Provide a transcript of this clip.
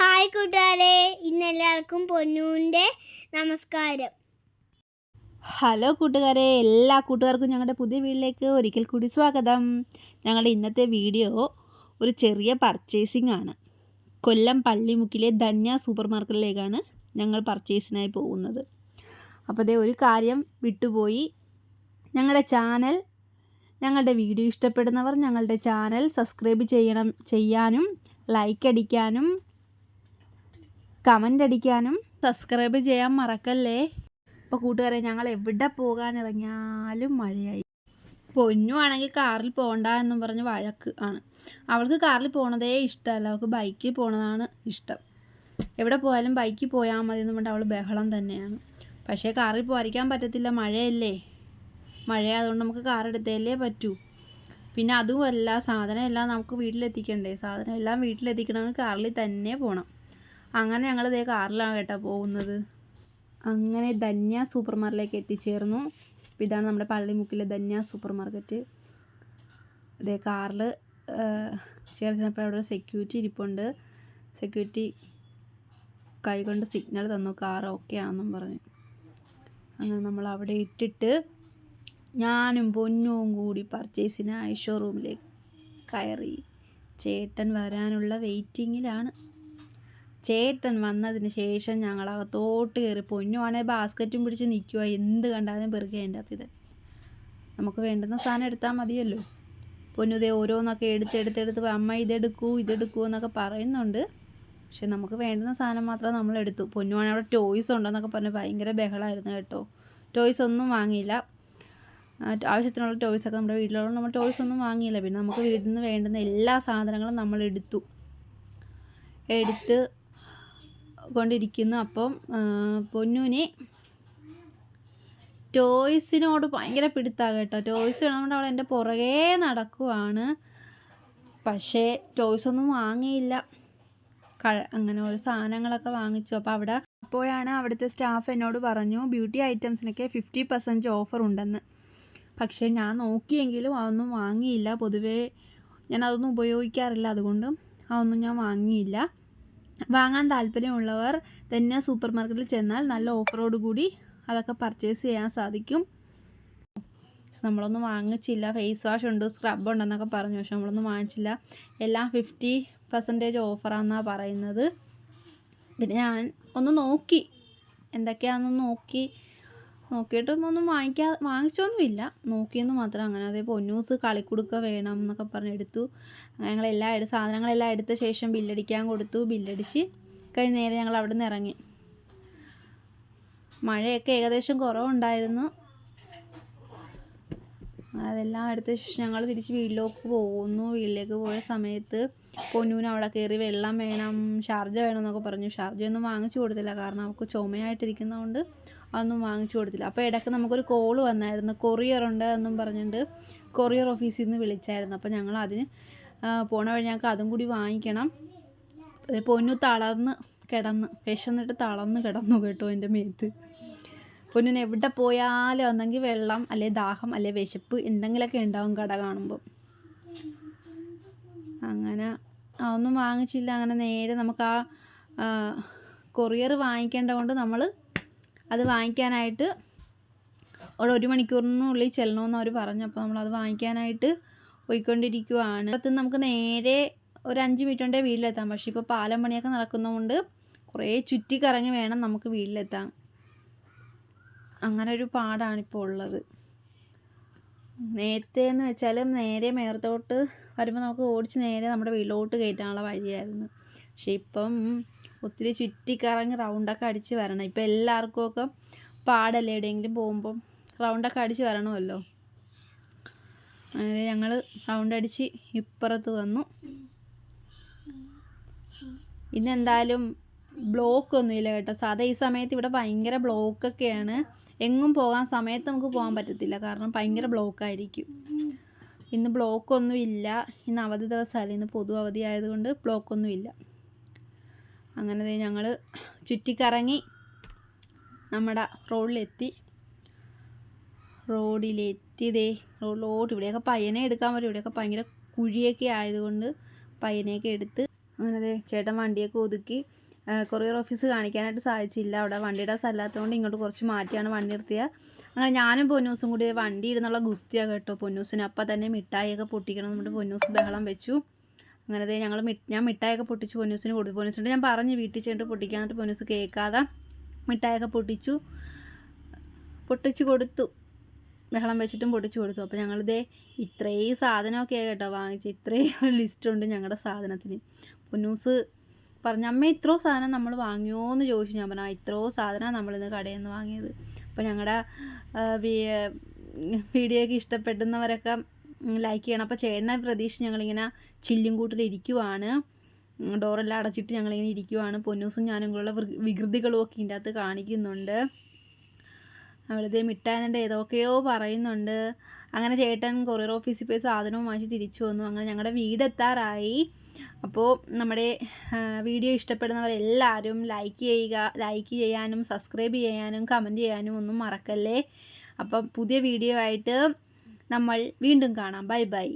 Hi കൂട്ടുകാരെ ഇന്ന് എല്ലാവർക്കും പൊന്നൂന്റെ നമസ്കാരം. ഹലോ കൂട്ടുകാരെ എല്ലാ കൂട്ടുകാർക്കും ഞങ്ങളുടെ പുതിയ വീട്ടിലേക്ക് ഒരിക്കൽ കൂടി സ്വാഗതം. ഞങ്ങളുടെ ഇന്നത്തെ വീഡിയോ ഒരു ചെറിയ പർച്ചേസിംഗ് ആണ്. കൊല്ലം പള്ളിമുക്കിലെ ധന്യ സൂപ്പർ മാർക്കറ്റിലേക്കാണ് ഞങ്ങൾ പർച്ചേസിനായി പോകുന്നത്. അപ്പോൾ അതേ ഒരു കാര്യം വിട്ടുപോയി. ഞങ്ങളുടെ ചാനൽ ഞങ്ങളുടെ വീഡിയോ ഇഷ്ടപ്പെടുന്നവർ ഞങ്ങളുടെ ചാനൽ സബ്സ്ക്രൈബ് ചെയ്യണം ചെയ്യാനും ലൈക്ക് അടിക്കാനും കമന്റ് അടിക്കാനും സബ്സ്ക്രൈബ് ചെയ്യാൻ മറക്കല്ലേ? ഇപ്പോൾ കൂട്ടുകാരെ ഞങ്ങൾ എവിടെ പോകാൻ ഇറങ്ങിയാലും മഴയായി. പൊന്നു ആണെങ്കിൽ കാറിൽ പോകണ്ട എന്നും പറഞ്ഞ് വഴക്ക് ആണ്. അവൾക്ക് കാറിൽ പോണതേ ഇഷ്ടമല്ല. അവൾക്ക് ബൈക്കിൽ പോണതാണ് ഇഷ്ടം. എവിടെ പോയാലും ബൈക്കിൽ പോയാൽ മതി എന്ന് പറഞ്ഞിട്ട് അവൾ ബഹളം തന്നെയാണ്. പക്ഷേ കാറിൽ പോകാതിരിക്കാൻ പറ്റത്തില്ല. മഴയല്ലേ. മഴയായതുകൊണ്ട് നമുക്ക് കാർ എടുത്തല്ലേ പറ്റൂ. പിന്നെ അതുമല്ല സാധനം എല്ലാം നമുക്ക് വീട്ടിലെത്തിക്കണ്ടേ? സാധനം എല്ലാം വീട്ടിലെത്തിക്കണമെങ്കിൽ കാറിൽ തന്നെ പോകണം അങ്ങനെ ഞങ്ങൾ ഇതേ കാറിലാണ് കേട്ടോ പോകുന്നത്. അങ്ങനെ ധന്യ സൂപ്പർ മാർക്കറ്റിലേക്ക് എത്തിച്ചേർന്നു. അപ്പോൾ ഇതാണ് നമ്മുടെ പള്ളിമുക്കിലെ ധന്യ സൂപ്പർ മാർക്കറ്റ് ഇതേ കാറിൽ ചേർന്നപ്പോൾ അവിടെ സെക്യൂരിറ്റി ഇരിപ്പുണ്ട്. സെക്യൂരിറ്റി കൈകൊണ്ട് സിഗ്നൽ തന്നു കാർ ഓക്കെ ആണെന്നും പറഞ്ഞു. അങ്ങനെ നമ്മൾ അവിടെ ഇട്ടിട്ട് ഞാനും പൊന്നും കൂടി പർച്ചേസിനായി ഷോറൂമിലേക്ക് കയറി. ചേട്ടൻ വരാനുള്ള വെയിറ്റിങ്ങിലാണ് ചേട്ടൻ വന്നതിന് ശേഷം ഞങ്ങൾ അകത്തോട്ട് കയറി പൊന്നുവാണെങ്കിൽ ബാസ്ക്കറ്റും പിടിച്ച് നിൽക്കുക എന്ത് കണ്ടാലും പെറുക്കി അതിന്റെ അകത്തിടെ നമുക്ക് വേണ്ടുന്ന സാധനം എടുത്താൽ മതിയല്ലോ. പൊന്നുതേ ഓരോന്നൊക്കെ എടുത്തെടുത്തെടുത്ത് അമ്മ ഇതെടുക്കൂ ഇതെടുക്കൂ എന്നൊക്കെ പറയുന്നുണ്ട്. പക്ഷെ നമുക്ക് വേണ്ടുന്ന സാധനം മാത്രം നമ്മൾ എടുത്തു. പൊന്നുവാണെ അവിടെ ടോയ്സ് ഉണ്ടെന്നൊക്കെ പറഞ്ഞ് ഭയങ്കര ബഹളമായിരുന്നു കേട്ടോ. ടോയ്സ് ഒന്നും വാങ്ങിയില്ല. ആവശ്യത്തിനുള്ള ടോയ്സ് ടോയ്സൊക്കെ നമ്മുടെ വീട്ടിലുള്ള നമ്മൾ ടോയ്സ് ഒന്നും വാങ്ങിയില്ല. പിന്നെ നമുക്ക് വീട്ടിൽ നിന്ന് വേണ്ടുന്ന എല്ലാ സാധനങ്ങളും നമ്മൾ എടുത്തു. എടുത്ത് കൊണ്ടിരിക്കുന്നു. അപ്പം പൊന്നുവിനെ ടോയ്സിനോട് ഭയങ്കര പിടുത്താണ് കേട്ടോ. ടോയ്സ് വേണമെന്നുണ്ട് അവൾ എന്റെ പുറകേ നടക്കുവാണ്. പക്ഷേ ടോയ്സ് ഒന്നും വാങ്ങിയില്ല. ക അങ്ങനെ ഓരോ സാധനങ്ങളൊക്കെ വാങ്ങിച്ചു. അപ്പോൾ അവിടെ അപ്പോഴാണ് അവിടുത്തെ സ്റ്റാഫ് എന്നോട് പറഞ്ഞു ബ്യൂട്ടി ഐറ്റംസിനൊക്കെ ഫിഫ്റ്റി പെർസെന്റ് ഓഫർ ഉണ്ടെന്ന്. പക്ഷേ ഞാൻ നോക്കിയെങ്കിലും അതൊന്നും വാങ്ങിയില്ല. പൊതുവേ ഞാൻ അതൊന്നും ഉപയോഗിക്കാറില്ല. അതുകൊണ്ട് അതൊന്നും ഞാൻ വാങ്ങിയില്ല. വാങ്ങാൻ താല്പര്യമുള്ളവർ തന്നെ സൂപ്പർ മാർക്കറ്റിൽ ചെന്നാൽ നല്ല ഓഫറോട് കൂടി അതൊക്കെ പർച്ചേസ് ചെയ്യാൻ സാധിക്കും. നമ്മളൊന്നും വാങ്ങിച്ചില്ല. ഫേസ് വാഷ് ഉണ്ട് സ്ക്രബ് ഉണ്ടെന്നൊക്കെ പറഞ്ഞു. പക്ഷെ നമ്മളൊന്നും വാങ്ങിച്ചില്ല. എല്ലാം ഫിഫ്റ്റി പെർസെന്റേജ് ഓഫറാണെന്നാണ് പറയുന്നത്. പിന്നെ ഞാൻ ഒന്ന് നോക്കി. എന്തൊക്കെയാണെന്ന് നോക്കി. നോക്കിയിട്ടൊന്നും ഒന്നും വാങ്ങിക്കാ വാങ്ങിച്ചൊന്നുമില്ല. നോക്കിയെന്ന് മാത്രം അങ്ങനെ. അതേ പൊന്നൂസ് കളിക്കുടുക്ക വേണം എന്നൊക്കെ പറഞ്ഞ് എടുത്തു. അങ്ങനെ ഞങ്ങളെല്ലാം എടുത്ത് സാധനങ്ങളെല്ലാം എടുത്ത ശേഷം ബില്ലടിക്കാൻ കൊടുത്തു. ബില്ലടിച്ച് കഴിഞ്ഞ് നേരെ ഞങ്ങൾ അവിടെ നിന്ന് ഇറങ്ങി. മഴയൊക്കെ ഏകദേശം കുറവുണ്ടായിരുന്നു. അതെല്ലാം എടുത്ത ശേഷം ഞങ്ങൾ തിരിച്ച് വീട്ടിലേക്ക് പോകുന്നു. വീട്ടിലേക്ക് പോയ സമയത്ത് പൊന്നൂന് അവിടെ കയറി വെള്ളം വേണം ഷാർജ വേണം എന്നൊക്കെ പറഞ്ഞു. ഷാർജ ഒന്നും വാങ്ങിച്ചു കൊടുത്തില്ല. കാരണം അവൾക്ക് ചുമയായിട്ടിരിക്കുന്നതുകൊണ്ട് അതൊന്നും വാങ്ങിച്ചു കൊടുത്തില്ല. അപ്പോൾ ഇടയ്ക്ക് നമുക്കൊരു കോൾ വന്നായിരുന്നു. കൊറിയർ ഉണ്ട് എന്നും പറഞ്ഞിട്ട് കൊറിയർ ഓഫീസിൽ നിന്ന് വിളിച്ചായിരുന്നു. അപ്പോൾ ഞങ്ങൾ അതിന് പോണ വഴി ഞങ്ങൾക്ക് അതും കൂടി വാങ്ങിക്കണം. പൊന്നു തളർന്ന് കിടന്ന് വിശന്നിട്ട് തളർന്ന് കിടന്നു കേട്ടോ എന്റെ മേത്ത്. പൊന്നിന് എവിടെ പോയാലും ഒന്നെങ്കിൽ വെള്ളം അല്ലെ ദാഹം അല്ലെ വിശപ്പ് എന്തെങ്കിലുമൊക്കെ ഉണ്ടാവും കട കാണുമ്പോൾ അങ്ങനെ അതൊന്നും വാങ്ങിച്ചില്ല. അങ്ങനെ നേരെ നമുക്ക് ആ കൊറിയർ വാങ്ങിക്കേണ്ട കൊണ്ട് നമ്മൾ അത് വാങ്ങിക്കാനായിട്ട് അവിടെ ഒരു മണിക്കൂറിനുള്ളിൽ ചെല്ലണമെന്ന് അവർ പറഞ്ഞു. അപ്പോൾ നമ്മൾ അത് വാങ്ങിക്കാനായിട്ട് പോയിക്കൊണ്ടിരിക്കുവാണ്. അടുത്തുനിന്ന് നമുക്ക് നേരെ ഒരു അഞ്ച് മിനിറ്റ് കൊണ്ടേ വീട്ടിലെത്താം. പക്ഷേ ഇപ്പോൾ പാലം പണിയൊക്കെ നടക്കുന്നതുകൊണ്ട് കുറേ ചുറ്റിക്കറങ്ങി വേണം നമുക്ക് വീട്ടിലെത്താൻ. അങ്ങനെ ഒരു പാടാണിപ്പോൾ ഉള്ളത്. നേരത്തെ എന്ന് വെച്ചാൽ നേരെ മേർത്തോട്ട് വരുമ്പോൾ നമുക്ക് ഓടിച്ച് നേരെ നമ്മുടെ വീട്ടിലോട്ട് കയറ്റാനുള്ള വഴിയായിരുന്നു. പക്ഷെ ഇപ്പം ഒത്തിരി ചുറ്റിക്കറങ്ങി റൗണ്ടൊക്കെ അടിച്ച് വരണം. ഇപ്പം എല്ലാവർക്കും ഒക്കെ പാടല്ലേ എവിടെയെങ്കിലും പോകുമ്പം റൗണ്ടൊക്കെ അടിച്ച് വരണമല്ലോ. അങ്ങനെ ഞങ്ങൾ റൗണ്ട് അടിച്ച് ഇപ്പുറത്ത് വന്നു. ഇന്നെന്തായാലും ബ്ലോക്ക് ഒന്നുമില്ല കേട്ടോ. സാധാ ഈ സമയത്ത് ഇവിടെ ഭയങ്കര ബ്ലോക്കൊക്കെയാണ്. എങ്ങും പോകാൻ സമയത്ത് നമുക്ക് പോകാൻ പറ്റത്തില്ല. കാരണം ഭയങ്കര ബ്ലോക്കായിരിക്കും. ഇന്ന് ബ്ലോക്കൊന്നുമില്ല ഇന്ന് അവധി ദിവസമല്ല? ഇന്ന് പൊതു അവധി ആയതുകൊണ്ട് ബ്ലോക്കൊന്നുമില്ല അങ്ങനെ ഞങ്ങൾ ചുറ്റിക്കറങ്ങി നമ്മുടെ റോഡിലെത്തി. റോഡിലെത്തിയതേ റോഡിലോട്ട് ഇവിടെയൊക്കെ പയ്യനെ എടുക്കാൻ പറ്റും ഇവിടെയൊക്കെ ഭയങ്കര കുഴിയൊക്കെ ആയതുകൊണ്ട് പയ്യനെയൊക്കെ എടുത്ത് അങ്ങനെ ചേട്ടൻ വണ്ടിയൊക്കെ ഒതുക്കി കൊറിയർ ഓഫീസ് കാണിക്കാനായിട്ട് സാധിച്ചില്ല. അവിടെ വണ്ടിയുടെ സ്ഥലമാത്തതുകൊണ്ട് ഇങ്ങോട്ട് കുറച്ച് മാറ്റിയാണ് വണ്ടി നിർത്തിയത്. അങ്ങനെ ഞാനും പൊന്നൂസും കൂടി വണ്ടി ഇരുന്നുള്ള ഗുസ്തിയാണ് കേട്ടോ പൊന്നൂസിന്. അപ്പം തന്നെ മിഠായിയൊക്കെ പൊട്ടിക്കണം നമ്മുടെ പൊന്നൂസ് ബഹളം വെച്ചു. അങ്ങനെ അതേ ഞങ്ങൾ ഞാൻ മിഠായിയൊക്കെ പൊട്ടിച്ച് പൊന്നൂസിന് കൊടുത്തു. പൊന്നൂസിന്റെ ഞാൻ പറഞ്ഞു വീട്ടിൽ ചെന്നിട്ട് പൊട്ടിക്കാനായിട്ട് പൊന്നൂസ് കേൾക്കാതെ മിഠായിയൊക്കെ പൊട്ടിച്ചു. പൊട്ടിച്ച് കൊടുത്തു. ബഹളം വെച്ചിട്ടും പൊട്ടിച്ചു കൊടുത്തു. അപ്പോൾ ഞങ്ങളിതേ ഇത്രയും സാധനമൊക്കെയാണ് കേട്ടോ വാങ്ങിച്ച് ഇത്രയും ലിസ്റ്റുണ്ട് ഞങ്ങളുടെ സാധനത്തിന്. പൊന്നൂസ് പറഞ്ഞു അമ്മ ഇത്രയോ സാധനം നമ്മൾ വാങ്ങിയോ എന്ന് ചോദിച്ചു ഞാൻ പറഞ്ഞു ആ ഇത്രയോ സാധനമാണ് നമ്മളിന്ന് കടയിൽ നിന്ന് വാങ്ങിയത് അപ്പോൾ ഞങ്ങളുടെ വീഡിയോയൊക്കെ ഇഷ്ടപ്പെടുന്നവരൊക്കെ ലൈക്ക് ചെയ്യണം. അപ്പോൾ ചേട്ടനെ പ്രതീക്ഷ ഞങ്ങളിങ്ങനെ ചില്ലും കൂട്ടിലിരിക്കുവാണ് ഡോറെല്ലാം അടച്ചിട്ട് ഞങ്ങളിങ്ങനെ ഇരിക്കുവാണ്. പൊന്നൂസും ഞാനും കൂടെയുള്ള വികൃതികളും ഒക്കെ ഇതിന്റെ അകത്ത് കാണിക്കുന്നുണ്ട്. അവളിതേ മിഠായിന്നുണ്ട് ഏതൊക്കെയോ പറയുന്നുണ്ട്. അങ്ങനെ ചേട്ടൻ കൊറിയർ ഓഫീസിൽ പോയി സാധനവും വാങ്ങിച്ച് തിരിച്ചു വന്നു. അങ്ങനെ ഞങ്ങളുടെ വീടെത്താറായി. അപ്പോൾ നമ്മുടെ വീഡിയോ ഇഷ്ടപ്പെടുന്നവരെല്ലാവരും ലൈക്ക് ചെയ്യുക ലൈക്ക് ചെയ്യാനും സബ്സ്ക്രൈബ് ചെയ്യാനും കമന്റ് ചെയ്യാനും ഒന്നും മറക്കല്ലേ. അപ്പം പുതിയ വീഡിയോ ആയിട്ട് നമ്മൾ വീണ്ടും കാണാം. Bye bye